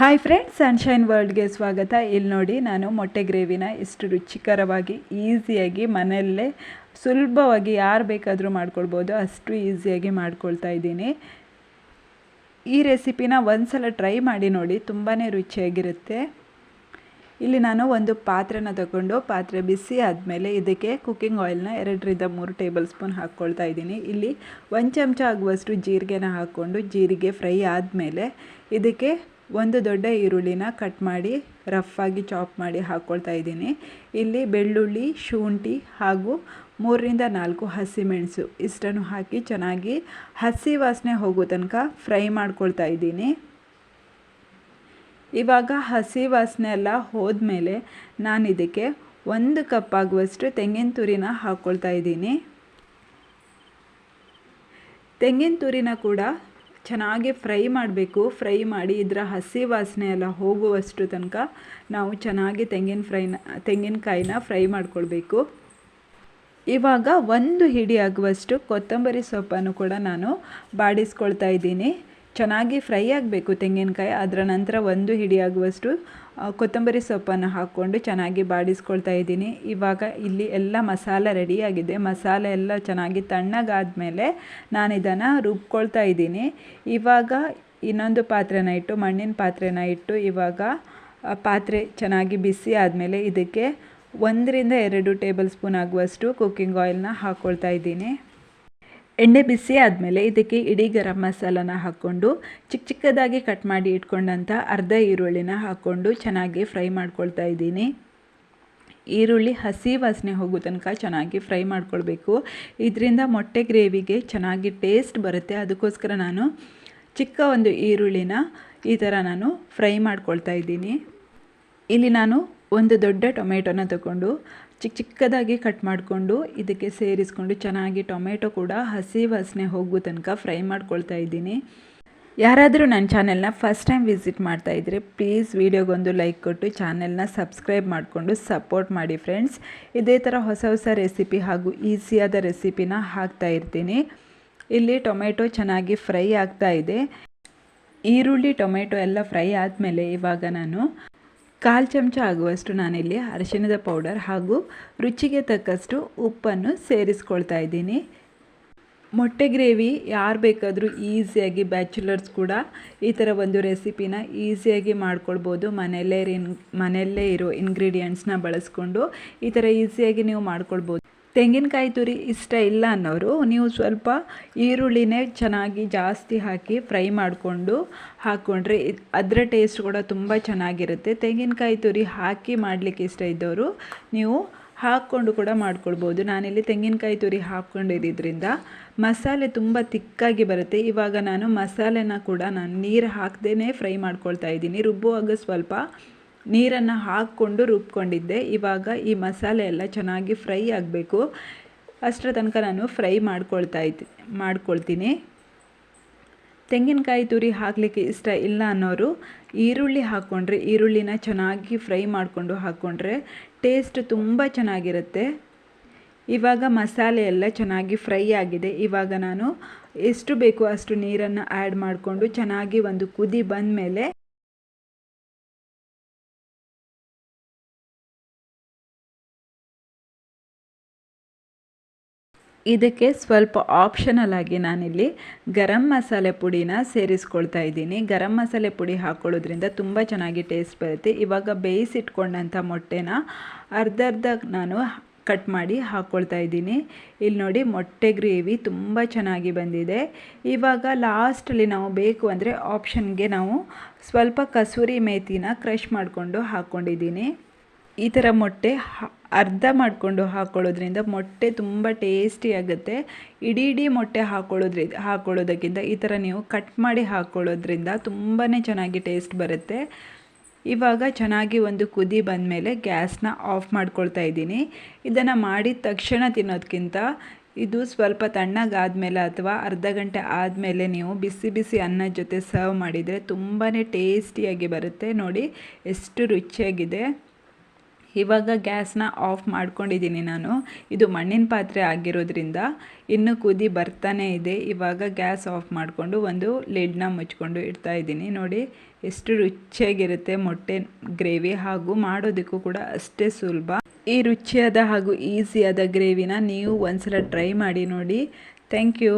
Hi friends sunshine ವರ್ಲ್ಡ್ಗೆ ಸ್ವಾಗತ. ಇಲ್ಲಿ ನೋಡಿ, ನಾನು ಮೊಟ್ಟೆ ಗ್ರೇವಿನ ಇಷ್ಟು ರುಚಿಕರವಾಗಿ, ಈಸಿಯಾಗಿ, ಮನೆಯಲ್ಲೇ ಸುಲಭವಾಗಿ ಯಾರು ಬೇಕಾದರೂ ಮಾಡ್ಕೊಳ್ಬೋದು. ಅಷ್ಟು ಈಸಿಯಾಗಿ ಮಾಡ್ಕೊಳ್ತಾ ಇದ್ದೀನಿ. ಈ ರೆಸಿಪಿನ ಒಂದು ಸಲ ಟ್ರೈ ಮಾಡಿ ನೋಡಿ ತುಂಬಾ ರುಚಿಯಾಗಿರುತ್ತೆ. ಇಲ್ಲಿ ನಾನು ಒಂದು ಪಾತ್ರೆನ ತಗೊಂಡು, ಪಾತ್ರೆ ಬಿಸಿ ಆದಮೇಲೆ ಇದಕ್ಕೆ ಕುಕ್ಕಿಂಗ್ ಆಯಿಲ್ನ ಎರಡರಿಂದ ಮೂರು ಟೇಬಲ್ ಸ್ಪೂನ್ ಹಾಕ್ಕೊಳ್ತಾ ಇದ್ದೀನಿ. ಇಲ್ಲಿ ಒಂದು ಚಮಚ ಆಗುವಷ್ಟು ಜೀರಿಗೆನ ಹಾಕ್ಕೊಂಡು, ಜೀರಿಗೆ ಫ್ರೈ ಆದಮೇಲೆ ಇದಕ್ಕೆ ಒಂದು ದೊಡ್ಡ ಈರುಳ್ಳಿನ ಕಟ್ ಮಾಡಿ ರಫ್ಫಾಗಿ ಚಾಪ್ ಮಾಡಿ ಹಾಕ್ಕೊಳ್ತಾ ಇದ್ದೀನಿ. ಇಲ್ಲಿ ಬೆಳ್ಳುಳ್ಳಿ, ಶುಂಠಿ ಹಾಗೂ ಮೂರರಿಂದ ನಾಲ್ಕು ಹಸಿಮೆಣಸು ಇಷ್ಟನ್ನು ಹಾಕಿ ಚೆನ್ನಾಗಿ ಹಸಿ ವಾಸನೆ ಹೋಗೋ ತನಕ ಫ್ರೈ ಮಾಡ್ಕೊಳ್ತಾ ಇದ್ದೀನಿ. ಇವಾಗ ಹಸಿ ವಾಸನೆ ಎಲ್ಲ ಹೋದ್ಮೇಲೆ ನಾನು ಇದಕ್ಕೆ ಒಂದು ಕಪ್ ಆಗುವಷ್ಟು ತೆಂಗಿನ ತುರಿನ ಹಾಕ್ಕೊಳ್ತಾ ಇದ್ದೀನಿ. ತೆಂಗಿನ ತುರಿನ ಕೂಡ ಚೆನ್ನಾಗಿ ಫ್ರೈ ಮಾಡಬೇಕು. ಫ್ರೈ ಮಾಡಿ ಇದರ ಹಸಿ ವಾಸನೆ ಎಲ್ಲ ಹೋಗುವಷ್ಟು ತನಕ ನಾವು ಚೆನ್ನಾಗಿ ತೆಂಗಿನ ಫ್ರೈನ ತೆಂಗಿನಕಾಯಿನ ಫ್ರೈ ಮಾಡ್ಕೊಳ್ಬೇಕು. ಇವಾಗ ಒಂದು ಹಿಡಿ ಆಗುವಷ್ಟು ಕೊತ್ತಂಬರಿ ಸೊಪ್ಪನ್ನು ಕೂಡ ನಾನು ಬಾಡಿಸ್ಕೊಳ್ತಾ ಇದ್ದೀನಿ. ಚೆನ್ನಾಗಿ ಫ್ರೈ ಆಗಬೇಕು ತೆಂಗಿನಕಾಯಿ. ಅದರ ನಂತರ ಒಂದು ಹಿಡಿಯಾಗುವಷ್ಟು ಕೊತ್ತಂಬರಿ ಸೊಪ್ಪನ್ನು ಹಾಕ್ಕೊಂಡು ಚೆನ್ನಾಗಿ ಬಾಡಿಸ್ಕೊಳ್ತಾ ಇದ್ದೀನಿ. ಇವಾಗ ಇಲ್ಲಿ ಎಲ್ಲ ಮಸಾಲೆ ರೆಡಿಯಾಗಿದೆ ಮಸಾಲೆ ಎಲ್ಲ ಚೆನ್ನಾಗಿ ತಣ್ಣಗಾದ ಮೇಲೆ ನಾನು ಇದನ್ನು ರುಬ್ಕೊಳ್ತಾ ಇದ್ದೀನಿ. ಇವಾಗ ಇನ್ನೊಂದು ಪಾತ್ರೆನ ಇಟ್ಟು, ಮಣ್ಣಿನ ಪಾತ್ರೆನ ಇಟ್ಟು ಇವಾಗ ಪಾತ್ರೆ ಚೆನ್ನಾಗಿ ಬಿಸಿ ಆದಮೇಲೆ ಇದಕ್ಕೆ ಒಂದರಿಂದ ಎರಡು ಟೇಬಲ್ ಸ್ಪೂನ್ ಆಗುವಷ್ಟು ಕುಕ್ಕಿಂಗ್ ಆಯಿಲ್ನ ಹಾಕ್ಕೊಳ್ತಾ ಇದ್ದೀನಿ. ಎಣ್ಣೆ ಬಿಸಿ ಆದಮೇಲೆ ಇದಕ್ಕೆ ಇಡೀ ಗರಂ ಮಸಾಲನ ಹಾಕ್ಕೊಂಡು ಚಿಕ್ಕ ಚಿಕ್ಕದಾಗಿ ಕಟ್ ಮಾಡಿ ಇಟ್ಕೊಂಡಂಥ ಅರ್ಧ ಈರುಳ್ಳಿನ ಹಾಕ್ಕೊಂಡು ಚೆನ್ನಾಗಿ ಫ್ರೈ ಮಾಡ್ಕೊಳ್ತಾ ಇದ್ದೀನಿ. ಈರುಳ್ಳಿ ಹಸಿ ವಾಸನೆ ಹೋಗೋ ತನಕ ಚೆನ್ನಾಗಿ ಫ್ರೈ ಮಾಡ್ಕೊಳ್ಬೇಕು. ಇದರಿಂದ ಮೊಟ್ಟೆ ಗ್ರೇವಿಗೆ ಚೆನ್ನಾಗಿ ಟೇಸ್ಟ್ ಬರುತ್ತೆ. ಅದಕ್ಕೋಸ್ಕರ ನಾನು ಚಿಕ್ಕ ಒಂದು ಈರುಳ್ಳಿನ ಈ ಥರ ನಾನು ಫ್ರೈ ಮಾಡ್ಕೊಳ್ತಾ ಇದ್ದೀನಿ. ಇಲ್ಲಿ ನಾನು ಒಂದು ದೊಡ್ಡ ಟೊಮೆಟೊನ ತಗೊಂಡು ಚಿಕ್ಕ ಚಿಕ್ಕದಾಗಿ ಕಟ್ ಮಾಡಿಕೊಂಡು ಇದಕ್ಕೆ ಸೇರಿಸ್ಕೊಂಡು ಚೆನ್ನಾಗಿ ಟೊಮೆಟೊ ಕೂಡ ಹಸಿ ವಾಸನೆ ಹೋಗೋ ತನಕ ಫ್ರೈ ಮಾಡ್ಕೊಳ್ತಾ ಇದ್ದೀನಿ. ಯಾರಾದರೂ ನನ್ನ ಚಾನೆಲ್ನ ಫಸ್ಟ್ ಟೈಮ್ ವಿಸಿಟ್ ಮಾಡ್ತಾ ಇದ್ದರೆ ಪ್ಲೀಸ್ ವೀಡಿಯೋಗೊಂದು ಲೈಕ್ ಕೊಟ್ಟು ಚಾನೆಲ್ನ ಸಬ್ಸ್ಕ್ರೈಬ್ ಮಾಡಿಕೊಂಡು ಸಪೋರ್ಟ್ ಮಾಡಿ ಫ್ರೆಂಡ್ಸ್. ಇದೇ ಥರ ಹೊಸ ಹೊಸ ರೆಸಿಪಿ ಹಾಗೂ ಈಸಿಯಾದ ರೆಸಿಪಿನ ಹಾಕ್ತಾ ಇರ್ತೀನಿ. ಇಲ್ಲಿ ಟೊಮೆಟೊ ಚೆನ್ನಾಗಿ ಫ್ರೈ ಆಗ್ತಾ ಇದೆ. ಈರುಳ್ಳಿ, ಟೊಮೆಟೊ ಎಲ್ಲ ಫ್ರೈ ಆದಮೇಲೆ ಇವಾಗ ನಾನು ಕಾಲು ಚಮಚ ಆಗುವಷ್ಟು ನಾನಿಲ್ಲಿ ಅರಿಶಿಣದ ಪೌಡರ್ ಹಾಗೂ ರುಚಿಗೆ ತಕ್ಕಷ್ಟು ಉಪ್ಪನ್ನು ಸೇರಿಸ್ಕೊಳ್ತಾ ಇದ್ದೀನಿ. ಮೊಟ್ಟೆ ಗ್ರೇವಿ ಯಾರು ಬೇಕಾದರೂ ಈಸಿಯಾಗಿ ಬ್ಯಾಚುಲರ್ಸ್ ಕೂಡ ಈ ಥರ ಒಂದು ರೆಸಿಪಿನ ಈಸಿಯಾಗಿ ಮಾಡ್ಕೊಳ್ಬೋದು. ಮನೆಯಲ್ಲೇ ಇನ್ ಮನೆಯಲ್ಲೇ ಇರೋ ಇಂಗ್ರೀಡಿಯೆಂಟ್ಸ್ನ ಬಳಸ್ಕೊಂಡು ಈ ಥರ ಈಸಿಯಾಗಿ ನೀವು ಮಾಡ್ಕೊಳ್ಬೋದು. ತೆಂಗಿನಕಾಯಿ ತುರಿ ಇಷ್ಟ ಇಲ್ಲ ಅನ್ನೋರು ನೀವು ಸ್ವಲ್ಪ ಈರುಳ್ಳಿನೇ ಚೆನ್ನಾಗಿ ಜಾಸ್ತಿ ಹಾಕಿ ಫ್ರೈ ಮಾಡಿಕೊಂಡು ಹಾಕ್ಕೊಂಡ್ರೆ ಅದರ ಟೇಸ್ಟ್ ಕೂಡ ತುಂಬ ಚೆನ್ನಾಗಿರುತ್ತೆ. ತೆಂಗಿನಕಾಯಿ ತುರಿ ಹಾಕಿ ಮಾಡಲಿಕ್ಕೆ ಇಷ್ಟ ಇದ್ದವರು ನೀವು ಹಾಕ್ಕೊಂಡು ಕೂಡ ಮಾಡ್ಕೊಳ್ಬೋದು. ನಾನಿಲ್ಲಿ ತೆಂಗಿನಕಾಯಿ ತುರಿ ಹಾಕ್ಕೊಂಡಿದ್ದರಿಂದ ಮಸಾಲೆ ತುಂಬ ತಿಕ್ಕಾಗಿ ಬರುತ್ತೆ. ಇವಾಗ ನಾನು ಮಸಾಲೆನ ಕೂಡ ನಾನು ನೀರು ಹಾಕ್ದೇ ಫ್ರೈ ಮಾಡ್ಕೊಳ್ತಾ ಇದ್ದೀನಿ. ರುಬ್ಬುವಾಗ ಸ್ವಲ್ಪ ನೀರನ್ನು ಹಾಕ್ಕೊಂಡು ರುಬ್ಕೊಂಡಿದ್ದೆ. ಇವಾಗ ಈ ಮಸಾಲೆ ಎಲ್ಲ ಚೆನ್ನಾಗಿ ಫ್ರೈ ಆಗಬೇಕು. ಅಷ್ಟರ ತನಕ ನಾನು ಫ್ರೈ ಮಾಡ್ಕೊಳ್ತಾ ಇದ್ದೆ ಮಾಡ್ಕೊಳ್ತೀನಿ. ತೆಂಗಿನಕಾಯಿ ತುರಿ ಹಾಕಲಿಕ್ಕೆ ಇಷ್ಟ ಇಲ್ಲ ಅನ್ನೋರು ಈರುಳ್ಳಿ ಹಾಕ್ಕೊಂಡ್ರೆ ಈರುಳ್ಳಿನ ಚೆನ್ನಾಗಿ ಫ್ರೈ ಮಾಡಿಕೊಂಡು ಹಾಕ್ಕೊಂಡ್ರೆ ಟೇಸ್ಟ್ ತುಂಬ ಚೆನ್ನಾಗಿರುತ್ತೆ. ಇವಾಗ ಮಸಾಲೆ ಎಲ್ಲ ಚೆನ್ನಾಗಿ ಫ್ರೈ ಆಗಿದೆ. ಇವಾಗ ನಾನು ಎಷ್ಟು ಬೇಕು ಅಷ್ಟು ನೀರನ್ನು ಆ್ಯಡ್ ಮಾಡಿಕೊಂಡು ಚೆನ್ನಾಗಿ ಒಂದು ಕುದಿ ಬಂದ ಮೇಲೆ ಇದಕ್ಕೆ ಸ್ವಲ್ಪ ಆಪ್ಷನಲ್ ಆಗಿ ನಾನಿಲ್ಲಿ ಗರಂ ಮಸಾಲೆ ಪುಡಿನ ಸೇರಿಸ್ಕೊಳ್ತಾ ಇದ್ದೀನಿ. ಗರಂ ಮಸಾಲೆ ಪುಡಿ ಹಾಕೊಳ್ಳೋದ್ರಿಂದ ತುಂಬ ಚೆನ್ನಾಗಿ ಟೇಸ್ಟ್ ಬರುತ್ತೆ. ಇವಾಗ ಬೇಯಿಸಿಟ್ಕೊಂಡಂಥ ಮೊಟ್ಟೆನ ಅರ್ಧ ಅರ್ಧ ನಾನು ಕಟ್ ಮಾಡಿ ಹಾಕ್ಕೊಳ್ತಾ ಇದ್ದೀನಿ. ಇಲ್ಲಿ ನೋಡಿ ಮೊಟ್ಟೆ ಗ್ರೇವಿ ತುಂಬ ಚೆನ್ನಾಗಿ ಬಂದಿದೆ. ಇವಾಗ ಲಾಸ್ಟಲ್ಲಿ ನಾವು ಬೇಕು ಅಂದರೆ ಆಪ್ಷನ್ಗೆ ನಾವು ಸ್ವಲ್ಪ ಕಸೂರಿ ಮೇಥಿನ ಕ್ರಷ್ ಮಾಡಿಕೊಂಡು ಹಾಕ್ಕೊಂಡಿದ್ದೀನಿ ಈ ಥರ ಮೊಟ್ಟೆ ಅರ್ಧ ಮಾಡಿಕೊಂಡು ಹಾಕ್ಕೊಳ್ಳೋದ್ರಿಂದ ಮೊಟ್ಟೆ ತುಂಬ ಟೇಸ್ಟಿ ಆಗುತ್ತೆ. ಇಡೀ ಇಡೀ ಮೊಟ್ಟೆ ಹಾಕ್ಕೊಳ್ಳೋದ್ರಿ ಹಾಕ್ಕೊಳ್ಳೋದಕ್ಕಿಂತ ಈ ಥರ ನೀವು ಕಟ್ ಮಾಡಿ ಹಾಕ್ಕೊಳ್ಳೋದ್ರಿಂದ ತುಂಬಾ ಚೆನ್ನಾಗಿ ಟೇಸ್ಟ್ ಬರುತ್ತೆ. ಇವಾಗ ಚೆನ್ನಾಗಿ ಒಂದು ಕುದಿ ಬಂದಮೇಲೆ ಗ್ಯಾಸ್ನ ಆಫ್ ಮಾಡ್ಕೊಳ್ತಾ ಇದ್ದೀನಿ. ಇದನ್ನು ಮಾಡಿದ ತಕ್ಷಣ ತಿನ್ನೋದಕ್ಕಿಂತ ಇದು ಸ್ವಲ್ಪ ತಣ್ಣಗಾದಮೇಲೆ ಅಥವಾ ಅರ್ಧ ಗಂಟೆ ಆದಮೇಲೆ ನೀವು ಬಿಸಿ ಬಿಸಿ ಅನ್ನ ಜೊತೆ ಸರ್ವ್ ಮಾಡಿದರೆ ತುಂಬಾ ಟೇಸ್ಟಿಯಾಗಿ ಬರುತ್ತೆ. ನೋಡಿ, ಎಷ್ಟು ರುಚಿಯಾಗಿದೆ. ಇವಾಗ ಗ್ಯಾಸ್ನ ಆಫ್ ಮಾಡ್ಕೊಂಡಿದ್ದೀನಿ ನಾನು. ಇದು ಮಣ್ಣಿನ ಪಾತ್ರೆ ಆಗಿರೋದ್ರಿಂದ ಇನ್ನೂ ಕುದಿ ಬರ್ತಾನೆ ಇದೆ. ಇವಾಗ ಗ್ಯಾಸ್ ಆಫ್ ಮಾಡಿಕೊಂಡು ಒಂದು ಲಿಡ್ನ ಮುಚ್ಕೊಂಡು ಇಡ್ತಾ ಇದ್ದೀನಿ. ನೋಡಿ, ಎಷ್ಟು ರುಚಿಯಾಗಿರುತ್ತೆ ಮೊಟ್ಟೆ ಗ್ರೇವಿ ಹಾಗೂ ಮಾಡೋದಕ್ಕೂ ಕೂಡ ಅಷ್ಟೇ ಸುಲಭ. ಈ ರುಚಿಯಾದ ಹಾಗೂ ಈಸಿಯಾದ ಗ್ರೇವಿನ ನೀವು ಒಂದ್ಸಲ ಟ್ರೈ ಮಾಡಿ ನೋಡಿ. Thank you.